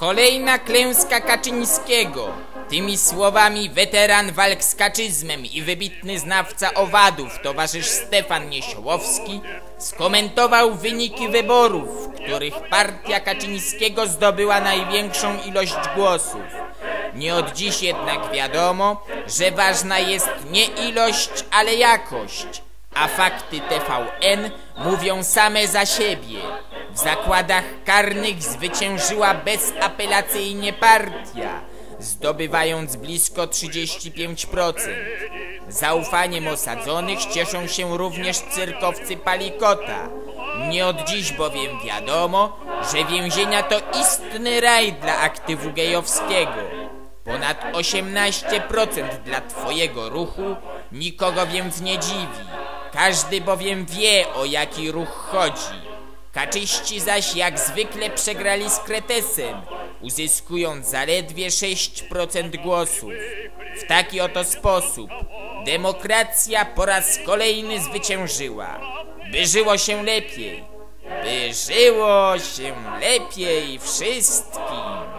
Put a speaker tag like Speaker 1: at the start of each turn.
Speaker 1: Kolejna klęska Kaczyńskiego. Tymi słowami weteran walk z kaczyzmem i wybitny znawca owadów towarzysz Stefan Niesiołowski skomentował wyniki wyborów, w których partia Kaczyńskiego zdobyła największą ilość głosów. Nie od dziś jednak wiadomo, że ważna jest nie ilość, ale jakość, a fakty TVN mówią same za siebie. W zakładach karnych zwyciężyła bezapelacyjnie partia, zdobywając blisko 35%. Zaufaniem osadzonych cieszą się również cyrkowcy Palikota. Nie od dziś bowiem wiadomo, że więzienia to istny raj dla aktywu gejowskiego. Ponad 18% dla twojego ruchu nikogo więc nie dziwi. Każdy bowiem wie o jaki ruch chodzi. Kaczyści zaś jak zwykle przegrali z Kretesem, uzyskując zaledwie 6% głosów. W taki oto sposób demokracja po raz kolejny zwyciężyła. By żyło się lepiej. By żyło się lepiej wszystkim.